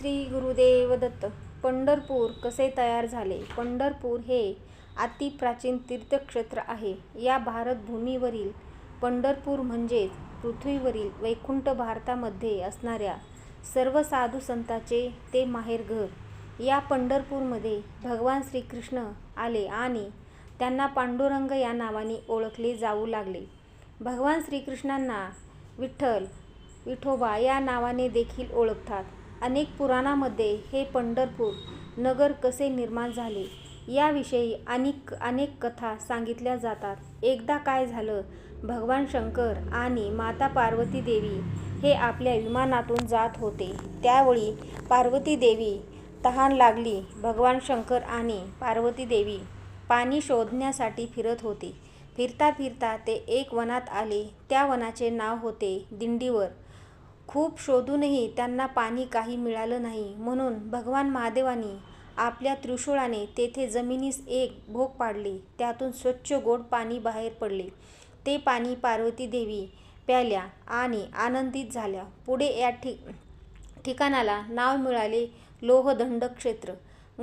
श्री गुरुदेव दत्त पंढरपूर कसे तयार झाले? पंढरपूर हे अतिप्राचीन तीर्थक्षेत्र आहे. या भारतभूमीवरील पंढरपूर म्हणजेच पृथ्वीवरील वैकुंठ भारतामध्ये असणाऱ्या सर्व साधू संतांचे ते माहेरघर या पंढरपूरमध्ये भगवान श्रीकृष्ण आले आणि त्यांना पांडुरंग या नावाने ओळखले जाऊ लागले. भगवान श्रीकृष्णांना विठ्ठल विठोबा या नावाने देखील ओळखतात. अनेक पुराणामध्ये हे पंढरपूर नगर कसे निर्माण झाले याविषयी अनेक अनेक कथा सांगितल्या जातात. एकदा काय झालं? भगवान शंकर आणि माता पार्वती देवी हे आपल्या विमानातून जात होते. त्यावेळी पार्वती देवी तहान लागली. भगवान शंकर आणि पार्वती देवी पाणी शोधण्यासाठी फिरत होते. फिरता फिरता ते एक वनात आले. त्या वनाचे नाव होते दिंडीवर. खूप शोधूनही त्यांना पाणी काही मिळालं नाही. म्हणून भगवान महादेवानी आपल्या त्रिशूळाने तेथे जमिनीस एक भोग पाडले. त्यातून स्वच्छ गोड पाणी बाहेर पडले. ते पाणी पार्वती देवी प्याल्या आणि आनंदित झाल्या. पुढे या ठिक ठिकाणाला नाव मिळाले लोहदंड क्षेत्र.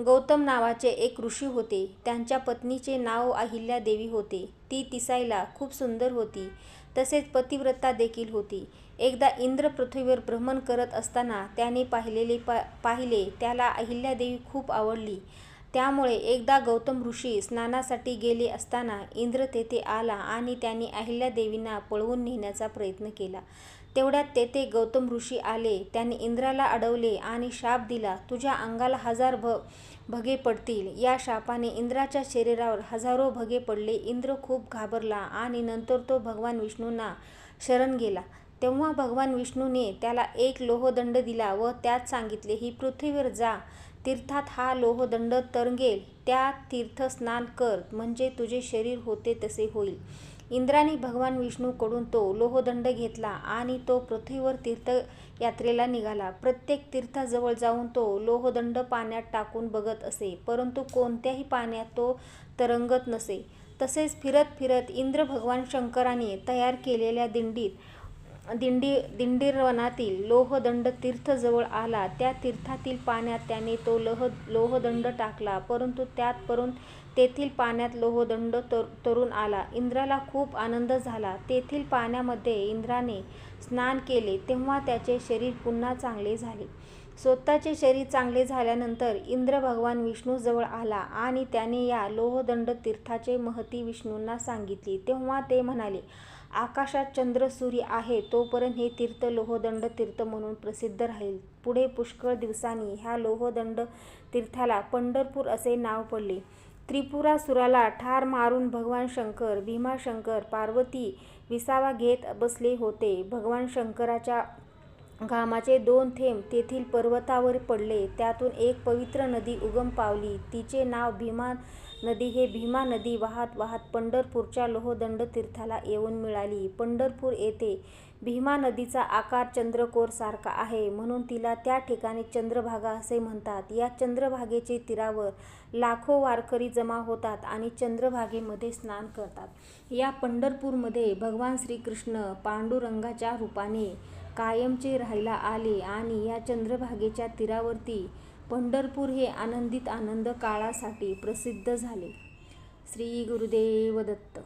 गौतम नावाचे एक ऋषी होते. त्यांच्या पत्नीचे नाव अहिल्या देवी होते. ती दिसायला खूप सुंदर होती. तसेच पतिव्रता देखील होती. एकदा इंद्र पृथ्वीवर भ्रमण करत असताना त्याने पाहिलेले पा पाहिले त्याला अहिल्यादेवी खूप आवडली. त्यामुळे एकदा गौतम ऋषी स्नानासाठी गेले असताना इंद्र तेथे आला आणि त्याने अहिल्यादेवींना पळवून नेण्याचा प्रयत्न केला. तेवढ्यात तेथे गौतम ऋषी आले. त्यांनी इंद्राला अडवले आणि शाप दिला. तुझ्या अंगाला हजार भ भगे पडतील. या शापाने इंद्राच्या शरीरावर हजारो भगे पडले. इंद्र खूप घाबरला आणि नंतर तो भगवान विष्णूंना शरण गेला. तेव्हा भगवान विष्णूने त्याला एक लोहदंड दिला व त्यात सांगितले ही पृथ्वीवर जा. तीर्थात हा लोहदंड तरंगेल. त्या तीर्थस्नान कर. म्हणजे तुझे शरीर होते तसे होईल. इंद्राने भगवान विष्णूकडून तो लोहदंड घेतला आणि तो पृथ्वीवर तीर्थयात्रेला निघाला. प्रत्येक तीर्थाजवळ जाऊन तो लोहदंड पाण्यात टाकून बघत असे परंतु कोणत्याही पाण्यात तो तरंगत नसे. तसेच फिरत फिरत इंद्र भगवान शंकराने तयार केलेल्या दिंडीत दिंडी दिंडीरवनातील लोहदंड तीर्थजवळ आला. त्या तीर्थातील पाण्यात त्याने तो लोह लोहदंड टाकला. परंतु त्यात परून तेथील पाण्यात लोहदंड तर तरून आला. इंद्राला खूप आनंद झाला. तेथील पाण्यामध्ये इंद्राने स्नान केले. तेव्हा त्याचे शरीर पुन्हा चांगले झाले. स्वतःचे शरीर चांगले झाल्यानंतर इंद्र भगवान विष्णूजवळ आला आणि त्याने या लोहदंड तीर्थाचे महती विष्णूंना सांगितली. तेव्हा ते म्हणाले आकाशात चंद्र सूर्य आहे तोपर्यंत हे तीर्थ लोहदंड तीर्थ म्हणून प्रसिद्ध राहील. पुढे पुष्कळ दिवसांनी ह्या लोहदंड तीर्थाला पंढरपूर असे नाव पडले. त्रिपुरासुराला ठार मारून भगवान शंकर भीमाशंकर पार्वती विसावा घेत बसले होते. भगवान शंकराच्या घामाचे दोन थेंब तेथील पर्वतावर पडले. त्यातून एक पवित्र नदी उगम पावली. तिचे नाव भीमा नदी. हे भीमा नदी वाहत वाहत पंढरपूरच्या लोहदंड तीर्थाला येऊन मिळाली. पंढरपूर येथे भीमा नदीचा आकार चंद्रकोर सारखा आहे. म्हणून तिला त्या ठिकाणी चंद्रभागा असे म्हणतात. या चंद्रभागेचे तीरावर लाखो वारकरी जमा होतात आणि चंद्रभागेमध्ये स्नान करतात. या पंढरपूरमध्ये भगवान श्रीकृष्ण पांडुरंगाच्या रूपाने कायमचे राहायला आले आणि या चंद्रभागेच्या तीरावरती पंढरपूर हे आनंदित आनंद काळासाठी प्रसिद्ध झाले. श्री गुरुदेव दत्त.